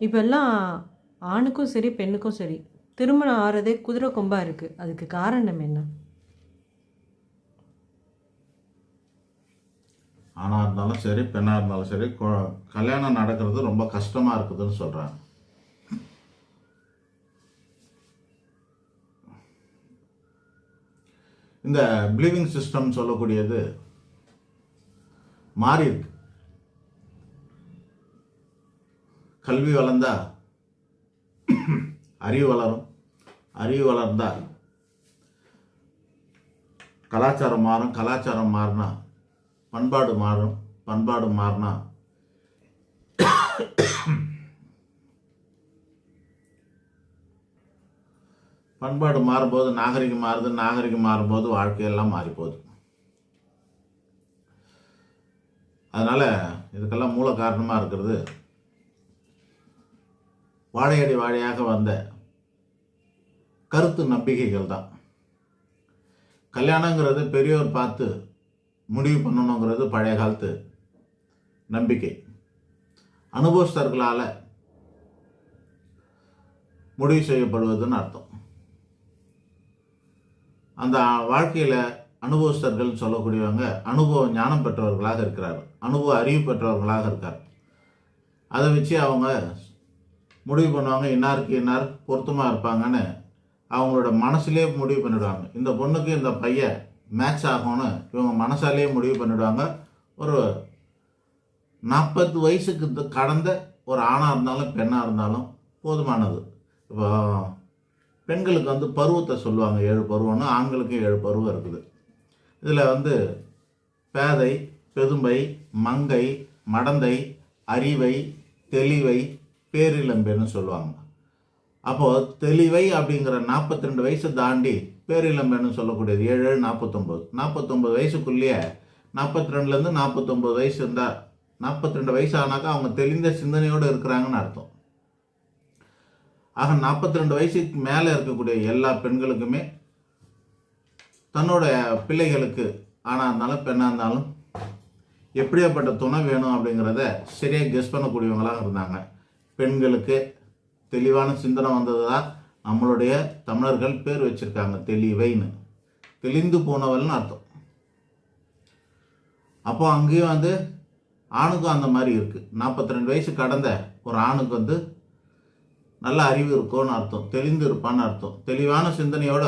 இப்போல்லாம் ஆணுக்கும் சரி பெண்ணுக்கும் சரி திருமணம் ஆறதே குதிரை கொம்பாக இருக்குது அதுக்கு காரணம் என்ன? ஆணாக இருந்தாலும் சரி பெண்ணாக இருந்தாலும் சரி கொ- கல்யாணம் நடக்கிறது ரொம்ப கஷ்டமாக இருக்குதுன்னு சொல்கிறாங்க இந்த பிலீவிங் சிஸ்டம் சொல்லக்கூடியது மாறி இருக்கு. கல்வி வளர்ந்தா அறிவு வளரும் அறிவு வளர்ந்தா கலாச்சாரம் மாறும் கலாச்சாரம் மாறினா பண்பாடு மாறும் பண்பாடு மாறினா பண்பாடு மாறும்போது நாகரிகம் மாறுது நாகரிகம் மாறும்போது வாழ்க்கையெல்லாம் மாறிப்போகுது. அதனால் இதுக்கெல்லாம் மூல காரணமாக இருக்கிறது வாழையடி வாழையாக வந்த கருத்து நம்பிக்கைகள் தான் கல்யாணங்கிறது பெரியோர் பார்த்து முடிவு பண்ணணுங்கிறது பழைய காலத்து நம்பிக்கை. அனுபவஸ்தர்களால் முடிவு செய்யப்படுவதுன்னு அர்த்தம். அந்த வாழ்க்கையில் அனுபவஸ்தர்கள் சொல்லக்கூடியவங்க அனுபவ ஞானம் பெற்றவர்களாக இருக்கிறார்கள். அனுபவ அறிவு பெற்றவர்களாக இருக்கார். அதை வச்சு அவங்க முடிவு பண்ணுவாங்க இன்னாருக்கு இன்னார் பொருத்தமாக இருப்பாங்கன்னு அவங்களோட மனசுலேயே முடிவு பண்ணிவிடுவாங்க இந்த பொண்ணுக்கு இந்த பையன் மேட்ச் ஆகும்னு இவங்க மனசாலேயே முடிவு பண்ணிவிடுவாங்க ஒரு நாற்பது வயசுக்கு கடந்த ஒரு ஆணாக இருந்தாலும் பெண்ணாக இருந்தாலும் போதுமானது. இப்போ பெண்களுக்கு வந்து பருவத்தை சொல்லுவாங்க ஏழு பருவம்னு. ஆண்களுக்கு ஏழு பருவம் இருக்குது. இதில் வந்து பேதை பெதும்பை மங்கை மடந்தை அறிவை தெளிவை பேரிளம்பென்னு சொல்லுவாங்க. அப்போது தெளிவை அப்படிங்கிற நாற்பத்தி ரெண்டு வயசு தாண்டி பேரிளம்பென்னு சொல்லக்கூடியது ஏழு ஏழு நாற்பத்தொம்போது. நாற்பத்தொம்பது வயசுக்குள்ளேயே நாற்பத்தி ரெண்டுலேருந்து நாற்பத்தொம்பது வயசு இருந்தால் நாற்பத்தி ரெண்டு வயசு ஆனாக்கா அவங்க தெளிந்த சிந்தனையோடு இருக்கிறாங்கன்னு அர்த்தம். ஆக நாற்பத்தி ரெண்டு வயசுக்கு மேலே இருக்கக்கூடிய எல்லா பெண்களுக்குமே தன்னோட பிள்ளைகளுக்கு ஆணாக இருந்தாலும் பெண்ணாக இருந்தாலும் எப்படியாப்பட்ட துணை வேணும் அப்படிங்கிறத சரியாக கெஸ் பண்ணக்கூடியவங்களாக இருந்தாங்க. பெண்களுக்கு தெளிவான சிந்தனை வந்தது தான் நம்மளுடைய தமிழர்கள் பேர் வச்சிருக்காங்க தெளிவைன்னு. தெளிந்து போனவள்னு அர்த்தம். அப்போ அங்கேயும் வந்து ஆணுக்கும் அந்த மாதிரி இருக்குது நாற்பத்தி ரெண்டு வயசு கடந்த ஒரு ஆணுக்கு வந்து நல்ல அறிவு இருக்கும்னு அர்த்தம். தெளிந்து இருப்பான்னு அர்த்தம். தெளிவான சிந்தனையோட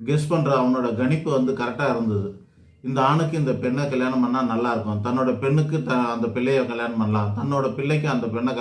கெஸ் பண்ணுற அவனோட கணிப்பு வந்து கரெக்டாக இருந்தது. இந்த ஆணுக்கு இந்த பெண்ணை கல்யாணம் பண்ணால் நல்லா இருக்கும். தன்னோட பெண்ணுக்கு த அந்த பிள்ளையை கல்யாணம் பண்ணலாம். தன்னோட பிள்ளைக்கு அந்த பெண்ணை கல்யாணம்